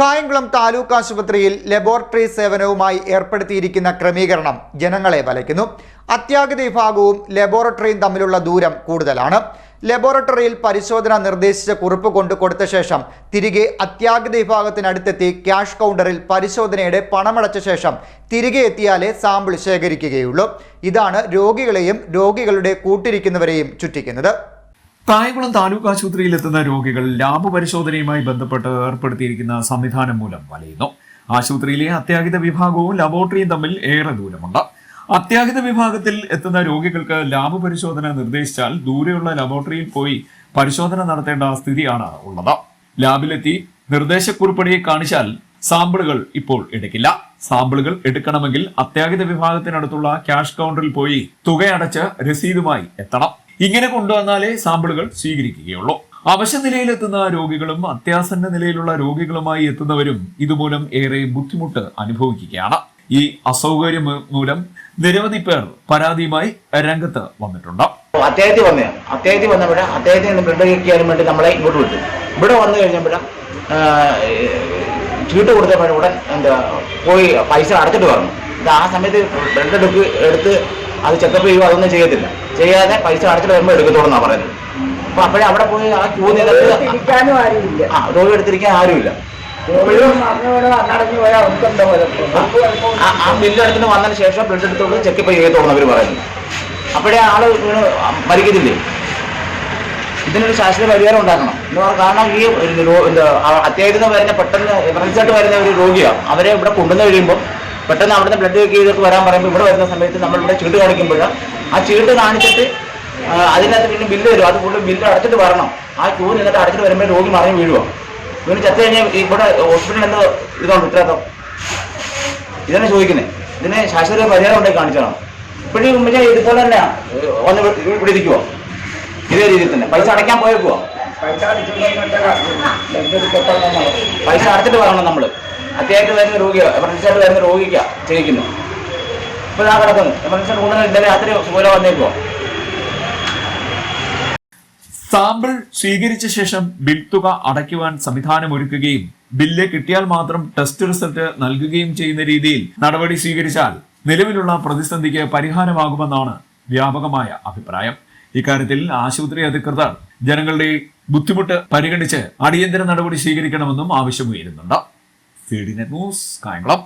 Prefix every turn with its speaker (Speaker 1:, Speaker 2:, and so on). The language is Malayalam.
Speaker 1: കായംകുളം താലൂക്ക് ആശുപത്രിയിൽ ലബോറട്ടറി സേവനവുമായി ഏർപ്പെടുത്തിയിരിക്കുന്ന ക്രമീകരണം ജനങ്ങളെ വലയ്ക്കുന്നു. അത്യാഗത വിഭാഗവും ലബോറട്ടറിയും തമ്മിലുള്ള ദൂരം കൂടുതലാണ്. ലബോറട്ടറിയിൽ പരിശോധന നിർദ്ദേശിച്ച കുറിപ്പ് കൊണ്ട് കൊടുത്ത ശേഷം തിരികെ അത്യാഗത വിഭാഗത്തിനടുത്തെത്തി ക്യാഷ് കൗണ്ടറിൽ പരിശോധനയുടെ പണമടച്ച ശേഷം തിരികെ എത്തിയാലേ സാമ്പിൾ ശേഖരിക്കുകയുള്ളൂ. ഇതാണ് രോഗികളെയും രോഗികളുടെ കൂട്ടിരിക്കുന്നവരെയും ചുറ്റിക്കുന്നത്.
Speaker 2: കായംകുളം താലൂക്ക് ആശുപത്രിയിൽ എത്തുന്ന രോഗികൾ ലാബ് പരിശോധനയുമായി ബന്ധപ്പെട്ട് ഏർപ്പെടുത്തിയിരിക്കുന്ന സംവിധാനം മൂലം വലയുന്നു. ആശുപത്രിയിലെ അത്യാഹിത വിഭാഗവും ലബോറട്ടറിയും തമ്മിൽ ഏറെ ദൂരമുണ്ട്. അത്യാഹിത വിഭാഗത്തിൽ എത്തുന്ന രോഗികൾക്ക് ലാബ് പരിശോധന നിർദ്ദേശിച്ചാൽ ദൂരെയുള്ള ലബോറട്ടറിയിൽ പോയി പരിശോധന നടത്തേണ്ട സ്ഥിതിയാണ് ഉള്ളത്. ലാബിലെത്തി നിർദ്ദേശക്കുറിപ്പടിയെ കാണിച്ചാൽ സാമ്പിളുകൾ ഇപ്പോൾ എടുക്കില്ല. സാമ്പിളുകൾ എടുക്കണമെങ്കിൽ അത്യാഹിത വിഭാഗത്തിനടുത്തുള്ള ക്യാഷ് കൗണ്ടറിൽ പോയി തുകയടച്ച് രസീതുമായി എത്തണം. ഇങ്ങനെ കൊണ്ടുവന്നാലേ സാമ്പിളുകൾ സ്വീകരിക്കുകയുള്ളൂ. അവശനിലയിലെത്തുന്ന രോഗികളും അത്യാസന്ന നിലയിലുള്ള രോഗികളുമായി എത്തുന്നവരും ഇതുമൂലം ഏറെ ബുദ്ധിമുട്ട് അനുഭവിക്കുകയാണ്. ഈ അസൗകര്യം മൂലം നിരവധി പേർ പരാതിയുമായി രംഗത്ത് വന്നിട്ടുണ്ട്.
Speaker 3: അദ്ദേഹത്തിൽ വന്ന അദ്ദേഹത്തിൽ വന്നപ്പോഴ അദ്ദേഹത്തിന് ബ്ലഡ് കഴിക്കാനും വേണ്ടി നമ്മളെ ഇങ്ങോട്ട് വിട്ടു. ഇവിടെ വന്നു കഴിഞ്ഞപ്പോഴ ചീട്ട് കൊടുത്തപ്പോഴും ഉടൻ എന്താ പോയി പൈസ അടച്ചിട്ട് പറഞ്ഞു. ആ സമയത്ത് ബ്ലഡ് എടുക്ക് എടുത്ത് അത് ചെക്കപ്പ് ചെയ്യുക അതൊന്നും ചെയ്യത്തില്ല. ചെയ്യാതെ പൈസ അടച്ചിട്ട് വരുമ്പോൾ എടുക്കത്തോളന്നാ പറയുന്നത്. അപ്പൊ അപ്പോഴേ അവിടെ പോയി ആ ക്യൂ
Speaker 4: ആരുമില്ല.
Speaker 3: ആ രോഗി എടുത്തിരിക്കാൻ ആരുമില്ല. ആ- ബില്ല് എടുത്തിട്ട് വന്നതിന് ശേഷം ബ്ലഡ് എടുത്തോളൂ ചെക്കപ്പ് ചെയ്യത്തോളൂ അവർ പറയുന്നു അപ്പോഴേ ആൾ വീണ് മരിക്കത്തില്ലേ? ഇതിനൊരു ശാസ്ത്രീയ പരിഹാരം ഉണ്ടാക്കണം. എന്ന് പറഞ്ഞാൽ കാരണം ഈ എന്താ അത്യാഹിതം വരുന്ന പെട്ടെന്ന് എമർജൻസി ആയിട്ട് വരുന്ന ഒരു രോഗിയാണ് അവരെ ഇവിടെ കൊണ്ടുവന്ന് കഴിയുമ്പോൾ പെട്ടെന്ന് അവിടുന്ന് ബ്ലഡ് ചെയ്തിട്ട് വരാൻ പറയുമ്പോൾ ഇവിടെ വരുന്ന സമയത്ത് നമ്മൾ ഇവിടെ ചീട്ട് കാണിക്കുമ്പോൾ ആ ചീട്ട് കാണിച്ചിട്ട് അതിനകത്ത് പിന്നെ ബില്ല് വരും. അത് കൂടുതൽ ബില്ല് അടച്ചിട്ട് വരണം. ആ ക്യൂ നിന്നിട്ട് അടച്ചിട്ട് വരുമ്പോൾ രോഗി മറിഞ്ഞ് വീഴുക ഇവന് ചത്തു കഴിഞ്ഞാൽ ഇവിടെ ഹോസ്പിറ്റലിൽ എന്തോ ഇതുണ്ട് ഉത്തരവാദിത്തം ഇതാണ് ചോദിക്കുന്നത് ഇതിന് ശാശ്വത പരിഹാരം ഉണ്ടായി കാണിച്ചതാണ് ഇപ്പോഴും മുമ്പേ ഇതുപോലെ തന്നെ വന്ന് ഇവിടെ ഇരിക്കുവോ? ഇതേ രീതിയിൽ തന്നെ. പൈസ അടയ്ക്കാൻ പോയേക്കുവോ?
Speaker 4: പൈസ
Speaker 3: അടച്ചിട്ട് വരണം നമ്മൾ അത്യാവശ്യം വരുന്ന രോഗിയോ. എമർജൻസി ആയിട്ട് വരുന്ന രോഗിക്കാ ചെയ്യിക്കുന്നു ഇപ്പൊ ഞാൻ കിടക്കുന്നു. എമർജൻസി കൂടുതൽ ഇന്നലെ രാത്രി സുഖം വന്നേക്കുവോ.
Speaker 2: സാമ്പിൾ സ്വീകരിച്ച ശേഷം ബിൽ തുക അടയ്ക്കുവാൻ സംവിധാനം ഒരുക്കുകയും ബില്ല് കിട്ടിയാൽ മാത്രം ടെസ്റ്റ് റിസൾട്ട് നൽകുകയും ചെയ്യുന്ന രീതിയിൽ നടപടി സ്വീകരിച്ചാൽ നിലവിലുള്ള പ്രതിസന്ധിക്ക് പരിഹാരമാകുമെന്നാണ് വ്യാപകമായ അഭിപ്രായം. ഇക്കാര്യത്തിൽ ആശുപത്രി അധികൃതർ ജനങ്ങളുടെ ബുദ്ധിമുട്ട് പരിഗണിച്ച് അടിയന്തര നടപടി സ്വീകരിക്കണമെന്നും ആവശ്യമുയരുന്നുണ്ട്. C D net news Kayamkulam